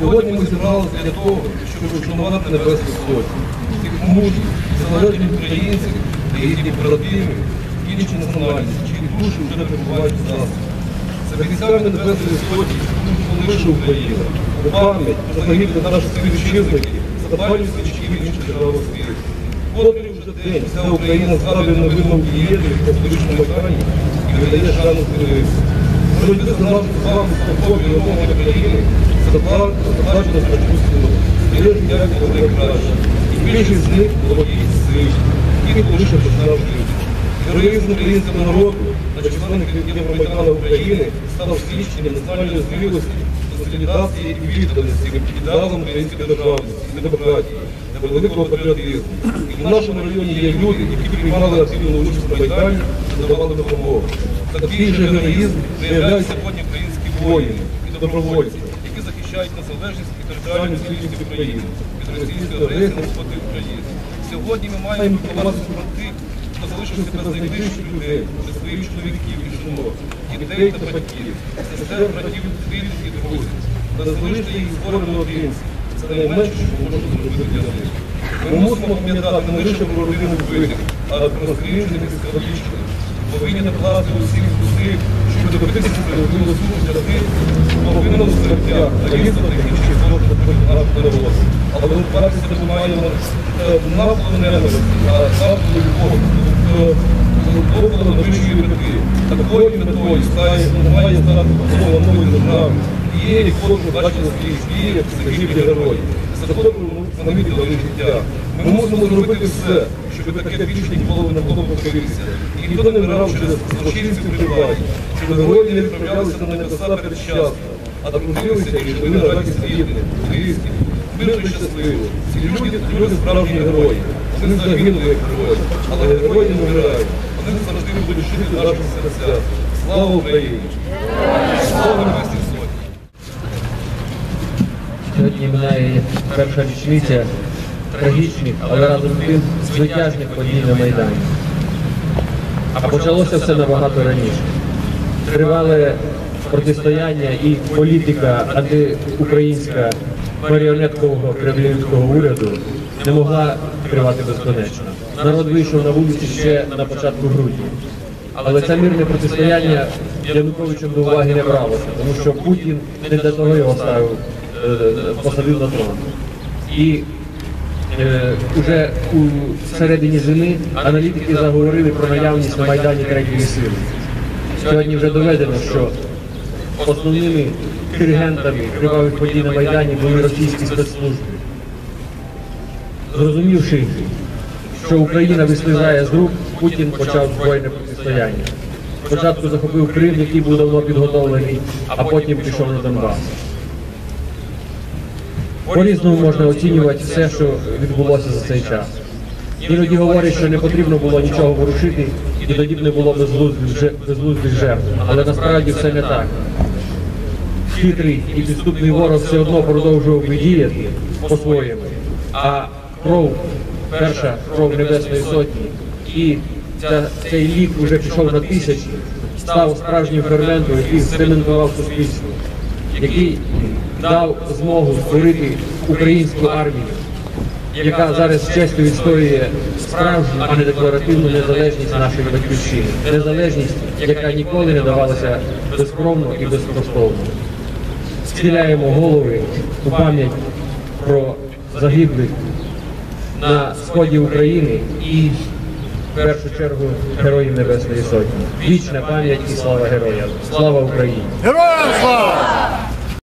Сьогодні ми зібралися для того, щоб вшанувати Небесну Сотню, тих мужів, залежних українців та їхніх братимів, інші національності, чиї душі вже перебувають в нас. За бійцями Небесної Сотні не лише Україна, у пам'ять та загиблих наших співвітчизників, запалюють свічки в інших державах світу. Котрий вже день вся Україна згадує новину єдних та столичному майдані і видає шану буде краще. Більшість з них володіють сил. Героїзм українського народу на численних Євромайдану України став свідченням національної зрілості, консолідації і відданості ідеалам української державності і демократії та великого патріотизму. І в нашому районі є люди, які приймали активну участь на Майдані та давали допомогу. Такий же героїзм виявляють сьогодні українські воїни і добровольці, які захищають незалежність і територіальну цілісність України від російської агресії проти України. Сьогодні ми маємо ховатися про тих, хто залишився без найближчих людей, без своїх чоловіків і жінок, дітей та батьків, сестер, братів, рідних і друзів. Та залишити їх створено одинці. Це найменше, що можемо зробити для них. Ми мусимо пам'ятати не лише про родину вбитих, а й про скрижних і скоротічних. Повинні накласти усіх зусиль, щоб добитися справедливого суду для тих, Але ми маємо навколо ненависті, а навколо довкола найвищої мети. Такою метою має стати побудова нової бачили свої звірі, загиблі герої, за вони життя. Ми мусимо зробити все, щоб таке більше ніколи не було повторитися. І ніхто не вмирав через злочинців прибувають, щоб герої відправлялися на небеса передчасно, а дружилися і жили на радість рідних, близьких, мирно і щасливо. Ці люди, люди справжні герої. Вони загинули як герої, але герої не вмирають. Вони завжди будуть жити в наших серцях. Слава Україні! Слава Небесній Сотні! Сьогодні минає перша річниця трагічних, але разом з тим звитяжних подій на Майдані. А почалося все набагато раніше. Тривале протистояння і політика антиукраїнська маріонеткового кремлівського уряду не могла тривати безконечно. Народ вийшов на вулиці ще на початку грудня. Але це мирне протистояння Януковичем до уваги не бралося, тому що Путін не для того його ставив, е, посадив на трон. І е, уже у середині зими аналітики заговорили про наявність на Майдані третьої сили. Сьогодні вже доведено, що основними диригентами кривавих подій на Майдані були російські спецслужби. Зрозумівши, що Україна вислизає з рук, Путін почав збройне протистояння. Спочатку захопив Крим, який був давно підготовлений, а потім пішов на Донбас. По-різному можна оцінювати все, що відбулося за цей час. Іноді говорять, що не потрібно було нічого ворушити, і тоді б не було безглуздих же- жертв. Але насправді все не так. Хитрий і підступний ворог все одно продовжував би діяти по-своєму. А кров, перша кров Небесної Сотні, і ця, цей лік вже пішов на тисячі, став справжнім ферментом, який цементував суспільство, який дав змогу створити українську армію, яка зараз з честю відстоює справжню, а не декларативну незалежність нашої батьківщини. Незалежність, яка ніколи не давалася безкровно і безкоштовно. Схиляємо голови у пам'ять про загиблих на сході України і в першу чергу героїв Небесної Сотні. Вічна пам'ять і слава героям. Слава Україні! Героям слава!